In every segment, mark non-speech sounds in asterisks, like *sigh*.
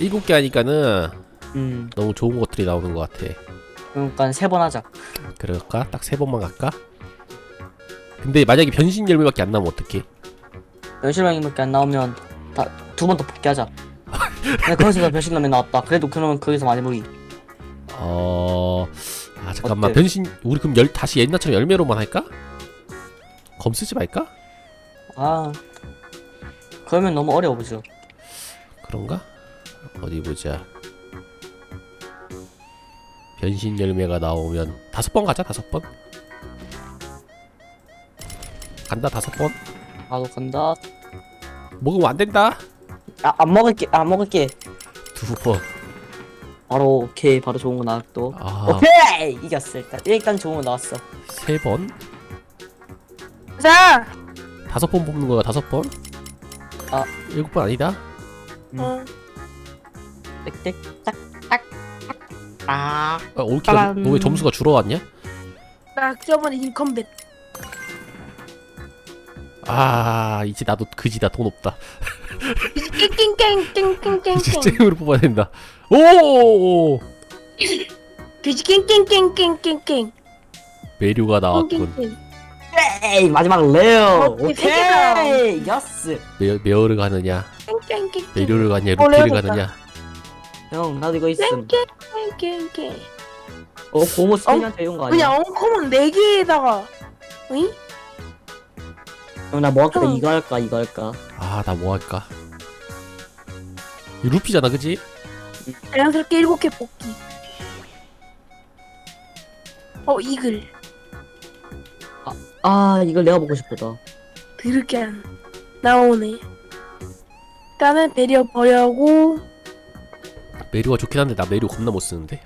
일곱 개 하니까는 음 너무 좋은 것들이 나오는 것 같아. 그러니까 세 번 하자 그럴까? 딱 세 번만 갈까? 근데 만약에 변신 열매밖에 안 나오면 어떡해? 변신명밖에 안 나오면 다 두 번 더 복귀하자 근데 거기서 변신명이 나왔다 그래도 그러면 거기서 많이 무리 어... 아 잠깐만 어때? 변신 우리 그럼 열 다시 옛날처럼 열매로만 할까? 검 쓰지 말까? 아 그러면 너무 어려워 보죠 그런가? 어디 보자. 변신 열매가 나오면 다섯 번 가자 다섯 번. 간다 다섯 번. 나도 간다 먹으면 안 된다. 아, 안 먹을게 안 먹을게 두 번. 바로 오케이 바로 좋은 거 나왔또 아, 오케이 이겼어 일단 일단 좋은 거 나왔어 세 번. 자, 다섯 번 뽑는 거야 다섯 번. 아. 일곱 번 아니다. 음. 어, 땡땡 딱딱아 아, 올킬 빠란. 너왜 점수가 줄어왔냐? 나 저번에 인컴뱃. 아 이제 나도 그지다 돈 없다. 이제 잼으로 뽑아야 된다. 오 그지 깽깽깽깽깽깽. 메류가 나왔군. 깽깽깽. 에이 마지막 레어 어, 세 개다. 오케이 예스 메, 메어를 가느냐. 메류를 가느냐 어, 루피를. 가느냐 형 나도 이거 있음 깽깽깽깽. 어 고모 스피한테 이런 거 아니야 그냥 엉컴은 네 개에다가. 응? 형나 뭐 할까 형. 이거 할까 이거 할까 아 나 뭐 할까 이 루피잖아 그지? 자연스럽게 일곱 개 뽑기. 어 이글. 아 이걸 내가 보고 싶다 드럽게 안 나오네. 일단은 배려 버려고 메류가 좋긴 한데 나 메류 겁나 못 쓰는데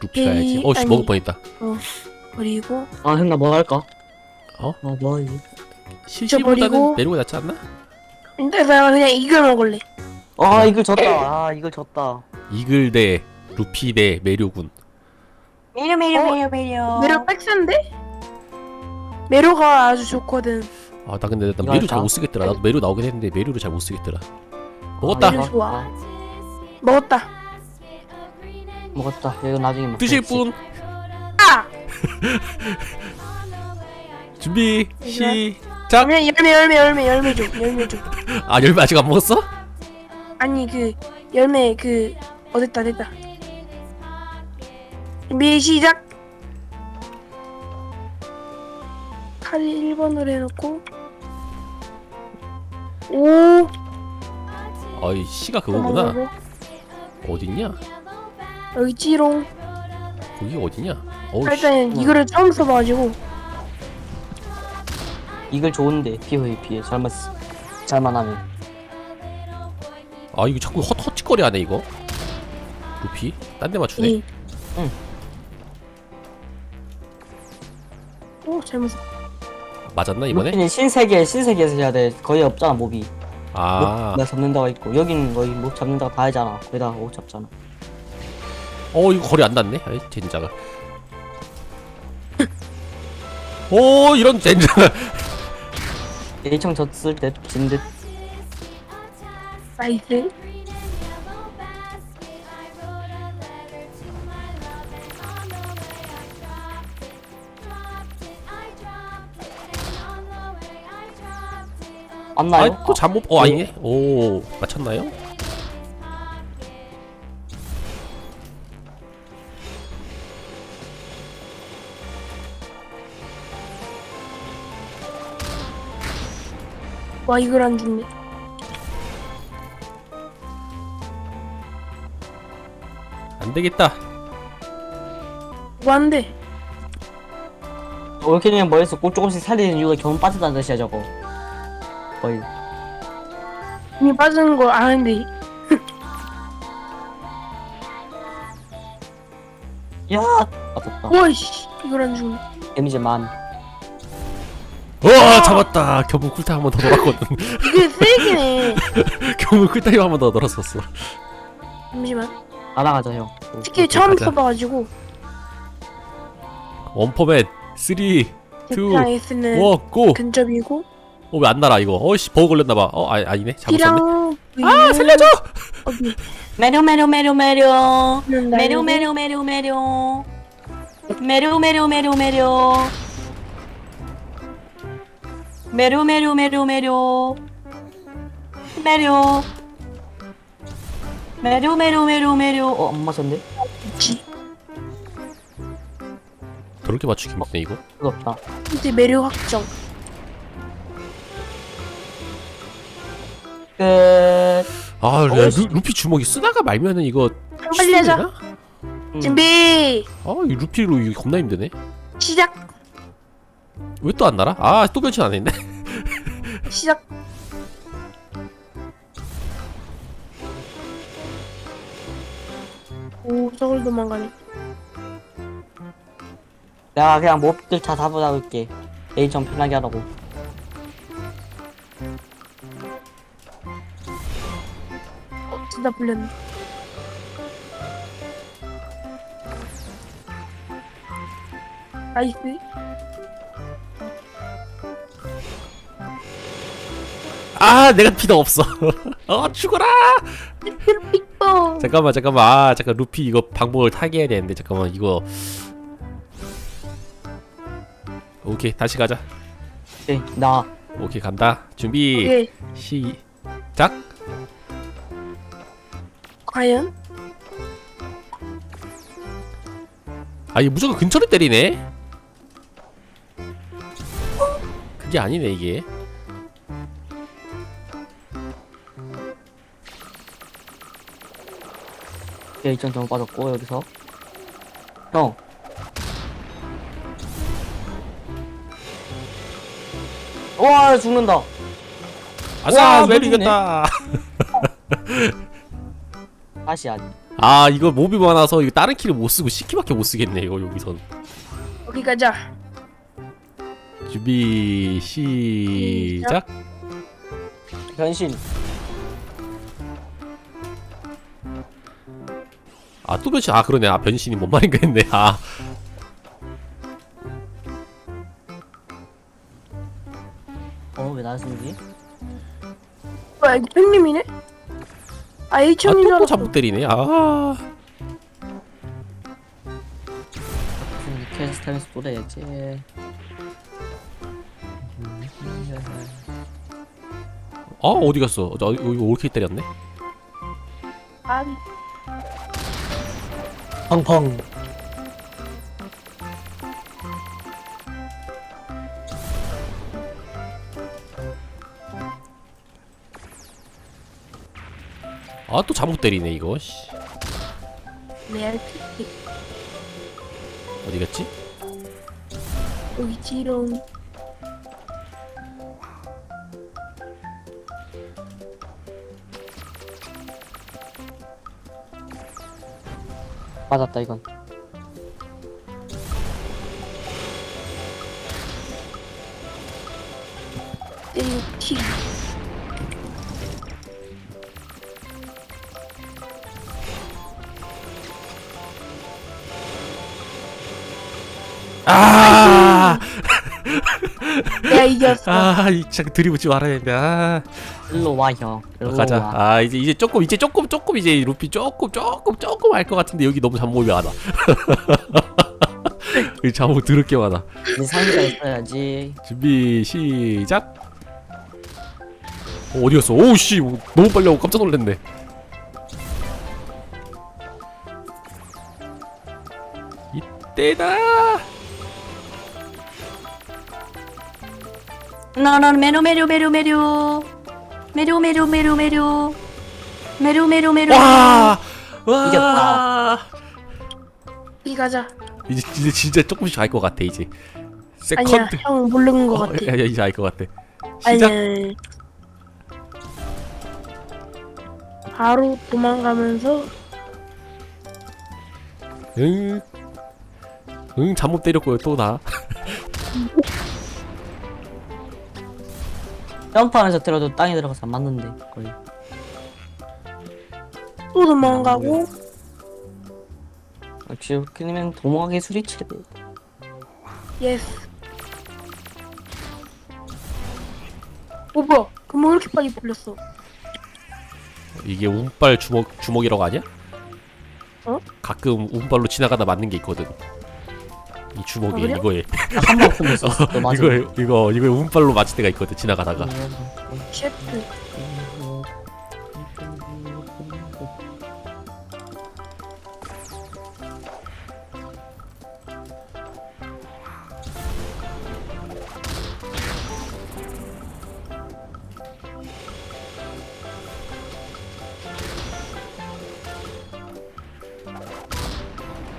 루피 에이, 가야지 어 씨 아니. 먹을 뻔했다 버리고 아 형 나 뭐 할까 어? 아뭐 하지 실시보다는 버리고. 메류가 낫지 않나? 일단 나 그냥 이글 먹을래. 아 이걸 졌다 아 이걸 졌다 이글 대 루피 대 메류군 메려 메려 어? 메려 메려 메로 백스인데? 메로가 아주 좋거든. 아 나 근데 나 이거 메류 할까? 잘못 쓰겠더라 나도 메류 나오긴 했는데 메류를 잘 못 쓰겠더라 먹었다 아, 메류 이거 좋아. 먹었다. 먹었다 이거 나중에 먹 드실 분 아! *laughs* 준비? 시작 열매 열매 열매 열매 열매 줘 열매 줘. *laughs* 아 열매 아직 안 먹었어? 아니 그 열매 그 어 됐다 됐다. 준비 시작. 칼 1번으로 해놓고. 오! 어이 씨가 그거구나. 어딨냐? 여기 찌롱. 거기 어디냐? 어우 씨 일단 이거를 처음 써봐가지고. 이걸 좋은데 PVP에 잘만 쓰- 잘만 하면 아 이거 자꾸 헛 헛짓거리 하네 이거. 루피 딴 데 맞추네. 이. 응. 오 잘못 맞았나 이번에? 루피는 신세계 신세계에서 해야 돼 거의 없잖아 몹이 아, 나 잡는다고 있고 여기는 거의 못 잡는다고 다 하잖아 거기다 못 잡잖아 어 이거 거리 안 닿네. 아이 젠자가. *laughs* 오 이런 젠자가. *laughs* 예청 졌을 때 진듯 나이스 안 나요? 아 또 잠못. 어 아니네. 오 맞췄나요? 와 이걸 안 죽네 안 되겠다. 뭐 안돼 올케님은 머리에서 꼭 조금씩 살리는 이유가 겨우 빠진다는 뜻이야 저거 거의. 이미 빠지는 걸 아는데. 야! 맞았다. 와이씨. 이걸 안 죽네 데미지 만. 와 잡았다. 겨우 쿨타임 한 번 더 돌았거든. 이게 쓰레기네. *laughs* 겨우 쿨타임 한 번 더 돌았었어. 잠시만. 날아가자 형. 스킬 처음 가자. 써봐가지고. 원포맨 3, 2, 1, 대장 에이스는 고. 근접이고 어 왜 안 날아 이거? 어씨 버그 걸렸나봐. 어 아, 아니네. 잘못 B랑 아 살려줘! 어디? 메려 메려 메려 메려 는 메려 메려 메려 메려 메려 메려 메려 메려 메려 메려 메려 메려 메려 메려 메려 메려 메려 어안 맞았네. 더럽게 맞추기 힘드네 이거? 무섭다. 이제 매력 확정 끝 아 야, 어이씨. 루, 루피 주먹이 쓰다가 말면은 이거 빨리 하자? 음. 준비 아이 루피로 이거 겁나 힘드네 시작 왜 또 안 날아? 아 또 변신 안 했네 *laughs* 시작 오 저걸 도망가네 내가 그냥 몹들 다 잡아다올게 에이 좀 편하게 하라고 어 진짜 불렸네. 나이스 아 내가 피가 없어. *laughs* 어 죽어라! 빅보 잠깐만 잠깐만. 아 잠깐 루피 이거 방법을 타게 해야 되는데 잠깐만 이거. 오케이 다시 가자. 오케이 나. 오케이 간다. 준비. 오케이. 시작 과연? 아 이거 무조건 근처를 때리네? 그게 아니네 이게. 에이 좀 빠졌고 여기서. 형. 와 죽는다. 아싸 와, 너무네. 이겼다 *laughs* 다시 하지 아 이거 몹이 많아서 이거 다른 키를 못 쓰고 C키밖에 못 쓰겠네 이거 여기선. 어디 가자. 준비 시작. 변신. 아 또 변신. 아 그러네. 아 변신이 뭔 말인가 했네. 아. 어왜? 뭐야 이거 팽님이네 아 H형인 줄 아, 또, 또 알았어 잠복 때리네. 아. 캐스트 타면서 쏟아야지. 아 어디 갔어? 저 이거 이렇게 때렸네? 아니 펑펑 아 또 잠복 때리네 이거. 씨. 레알 어디 갔지? 지롱. 맞았다 이건 이겼어 아, 이참 들이붙지 말아야 되는데. 아, 일로 와 형 일로 가자. 와 아, 이제 이제 조금 이제 조금 조금 이제 루피 조금 조금 조금 알 것 같은데 여기 너무 잠복이 *laughs* 많아. 이 잠복 드럽게 많아. 네 상의가 있어야지 준비 시작. 어, 어디 갔어? 오우 씨, 너무 빨리 하고 깜짝 놀랐네. 이때다. 나는 메로 메로 메로 메로 메로 메로 메로 메로 메로 메로 메로 와, 와. 이겼다. 여기 가자 이제 이제 진짜 조금씩 알 것 같아 이제. 아니야 세컨드. 형 모르는 거 어, 같아 야, 야, 이제 알 것 같아. 아니야 시작. 바로 도망가면서 응. 응, 잠못 때렸고요, 또 나. *laughs* 점프하면서 때려도 땅에 들어가서 안 맞는데 거의 또 도망가고 역시 그님은 도모가 기술이 최대 예스 그럼 왜 이렇게 빨리 풀렸어? 이게 운빨 주먹 주먹이라고 하냐? 어? 가끔 운빨로 지나가다 맞는 게 있거든. 이 주먹에 아, 그래? 이거에 한번. 너 맞아. 이거에 이거 이거에 운빨로 맞을 때가 있거든 지나가다가. 셰프.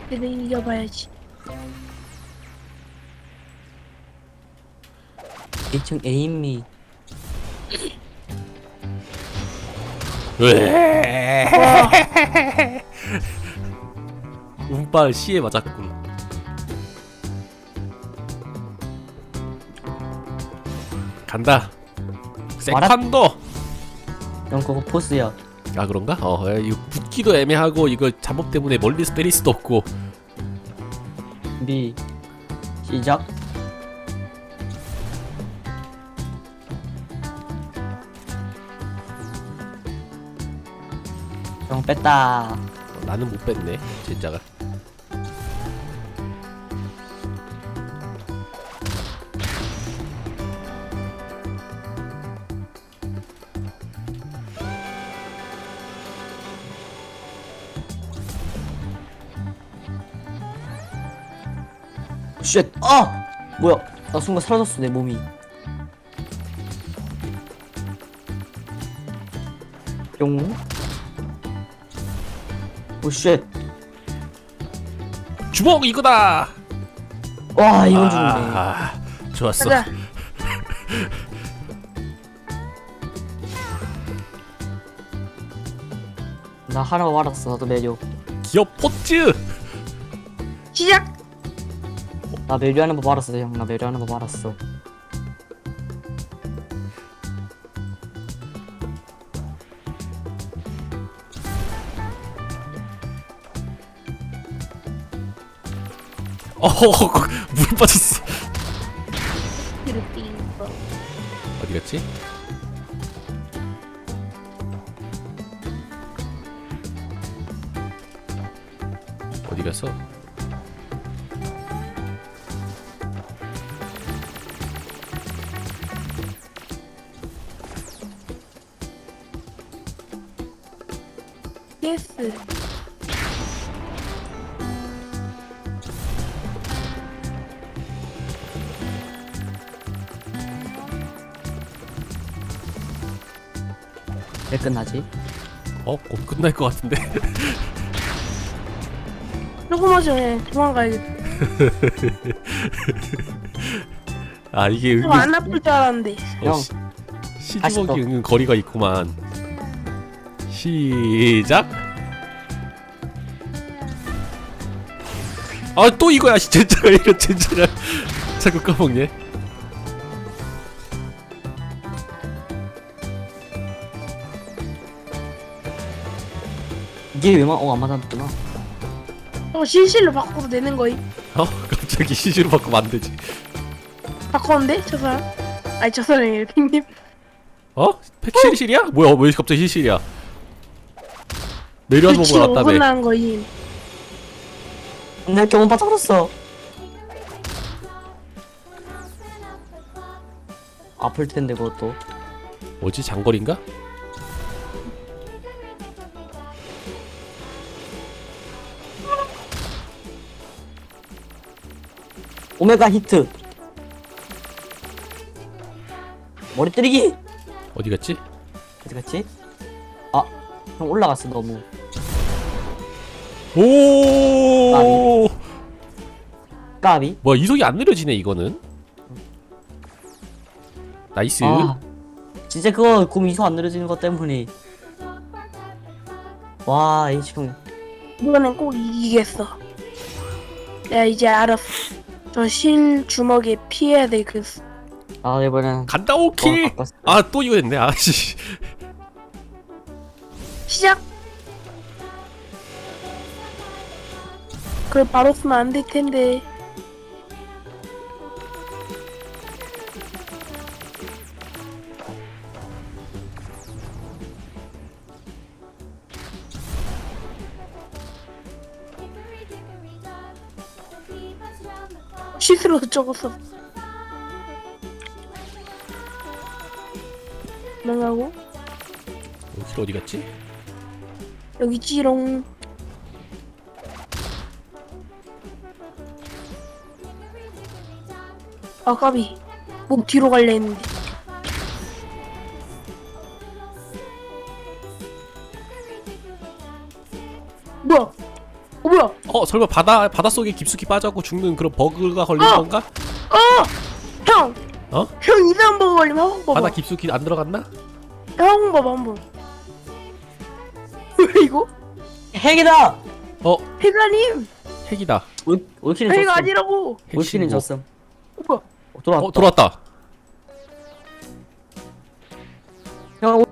그래 이겨봐야지. 2층 에임미. 와, 운빨 C에 맞았군. 간다. 세컨도. 형 그거 포스야. 아 그런가? 어 야, 이거 붙기도 애매하고 이거 잠복 때문에 멀리서 때릴 수도 없고. 준비. 시작. 형 뺐다. 어, 나는 못 뺐네 진짜가. 쉣. 아! 뭐야? 나 순간 사라졌어 내 몸이. 용. 오 쉣. 주먹 이거다. 와 이건 죽네. 아, 좋았어. 가자. *laughs* 나 하나 알았어. 나도 매료. 기업 포즈. 시작. 나 매료하는 법 알았어 형. 나 매료하는 법 알았어. 어, 물 빠졌어. 이렇게 이거. 어디 갔지? 어디 갔어? 예스. 끝나지? 어, 곧 끝날 것 같은데. 조금만 전에 도망가야겠다. 아 이게 은근 안 아플 줄 알았는데. 어, 형, 시, 시주먹이 또. 은근 거리가 있구만. 시작. 아 또 이거야 진짜가 이거 진짜가 자꾸 까먹네. 이게 왜만 어안 맞았구나. 저거 실실로 바꿔도 되는 거임. 어 *laughs* 갑자기 시주로 바꾸면 안 되지. 바꿨는데 저 사람? 아니 저 사람이 핑님. 어? 팩 실실이야? 뭐야 왜 갑자기 실실이야? 그치 번만 왔다며. 어긋난 거임. 내 경험 빠져버렸어. 아플 텐데 그것도. 뭐지 장거리인가? 오메가 히트. 머리 때리기. 어디 갔지? 어디 갔지? 아, 형 올라갔어 너무. 오. 까비. 뭐야 이속이 안 느려지네 이거는. 나이스. 아, 진짜 그거 곰 이소 안 느려지는 것 때문에. 와, 이 형. 이번엔 꼭 이기겠어. 내가 이제 알았어. 저 실 주먹에 피해야 돼 그. 아 이번엔. 간다 오키. 바꿨어. 아 또 이거 됐네. 아씨. 시작. 그걸 바로 쓰면 안 될 텐데. 취스로 적었어. 나가고 길 어디 갔지? 여기 찌롱. 아 까비. 목 뒤로 갈려 했는데. 설마 바다 바닷속에 깊숙이 빠져고 죽는 그런 버그가 걸린 어! 건가? 어! 형! 어? 형 이상한 버거 걸리면 학원 봐봐. 바다 깊숙이 안 들어갔나? 학원 봐봐 한번. 왜 이거? 핵이다. 어 해가님! 핵이다. 올 올킬은 핵 졌음. 아니라고! 올킬은. 졌음. 뭐야? 어, 돌아왔다. 어 들어왔다. 형 올-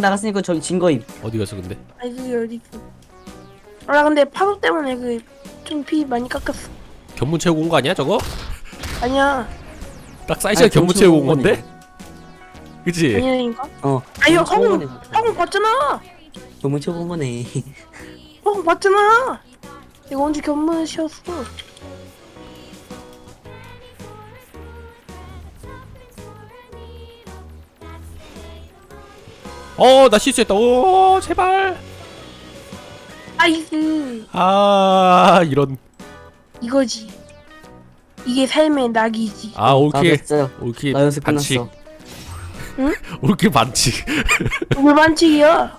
나갔으니까 저기 진 거임. 어디 갔어 근데? 아니 그게 어디 있어? 아, 나 근데 파도 때문에 그 좀 피 많이 깎였어. 견문 채우고 온 거 아니야 저거? 아니야, 딱 사이즈가 아니, 견문 채우고 온 건데? 그치? 아니라니까. 어. 아니 형 너무 학원 쳐본 거네. 학원 봤잖아. 너무 쳐본 거네. *laughs* 학원 봤잖아. 이거 언제 견문 쉬었어? 어나 실수했다. 오 제발. 아이스 아 이런. 이거지. 이게 삶의 낙이지. 아나 올킬 됐어요. 올킬 나 연습 반칙. 끝났어. 올킬 *laughs* 반칙. *laughs* 왜 반칙이야?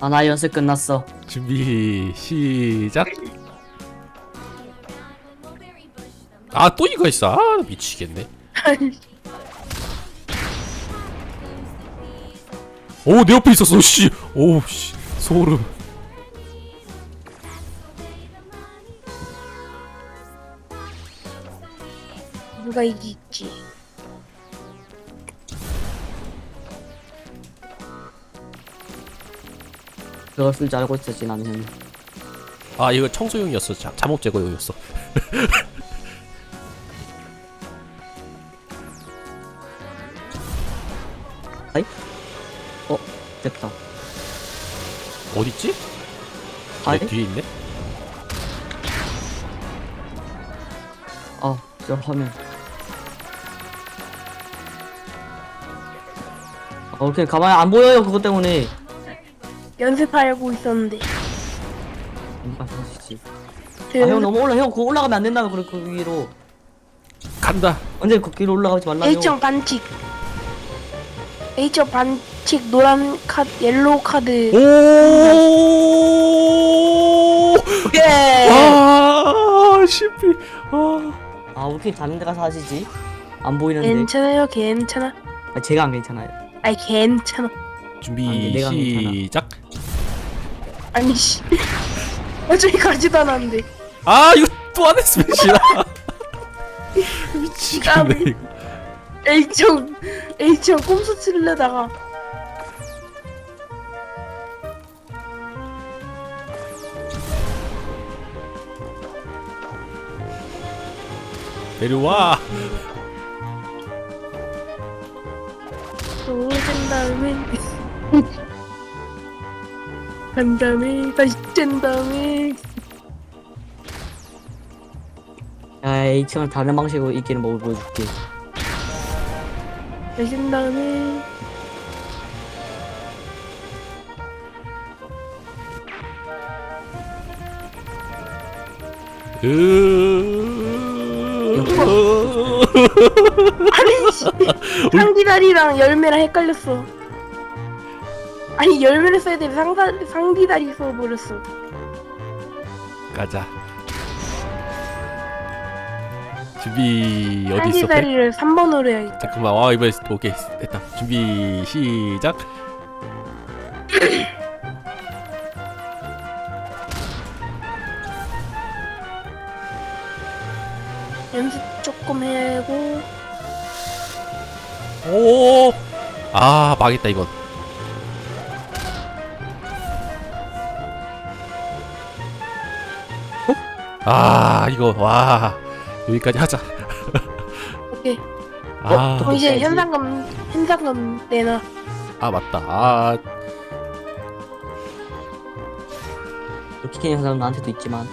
아 나 연습 끝났어. 준비 시작. 아 또 이거 있어. 아 미치겠네. *laughs* 오 내 옆에 있었어. 씨. 오 씨. 소름. 누가 이기지? 그걸 쓸 줄 알고 있었지 나는. 아 이거 청소용이었어. 자, 잠옷 제거용이었어. *laughs* 됐다. 어딨지? 아이? 내 뒤에 있네. 아, 저 화면. 오케이 가만히 안 보여요 그것 때문에. 연습하려고 있었는데. 아, 그러시지. 그 아, 형 너무 올라, 형 그거 올라가면 안 된다고 그래 그 위로. 간다. 언제 그 위로 올라가지 말라요. A점 반칙. A점 반칙 노란 카드, 옐로우 카드. 오. 오케이. 아 실패. 아. 아, 오케이 다른 데 가서 하시지. 안 보이는데. 괜찮아요, 괜찮아. 아, 제가 안 괜찮아요. 아이 괜찮아. 준비 안 돼, 내가 시작. 아니 씨. 어차피 가지도 않았는데. 아 이거 또 안 했으면 지나. 미치겠네. 이거. A점 A점 꼼수 치려다가 내려와. 간 다음에 다시 짠 다음에 야, A층을 다른 방식으로 이기는 법을 보여줄게. 다시 짠 다음에 으... 아니 씨 상디다리랑 열매랑 헷갈렸어. 아니 열매를 써야 돼 상사 상디다리 써버렸어. 가자. 준비 어디 있어? 배? 상디다리를 3번으로 해야겠다. 잠깐만. 와 이번에 오케이 됐다. 준비 시작. *coughs* 연습 조금 해고 오. 아 망했다 이건. 아 이거 와 여기까지 하자. *laughs* 오케이. 아, 이제 해야지. 현상금 현상금 내놔. 아 맞다. 아 키키는 사람 나한테도 있지만.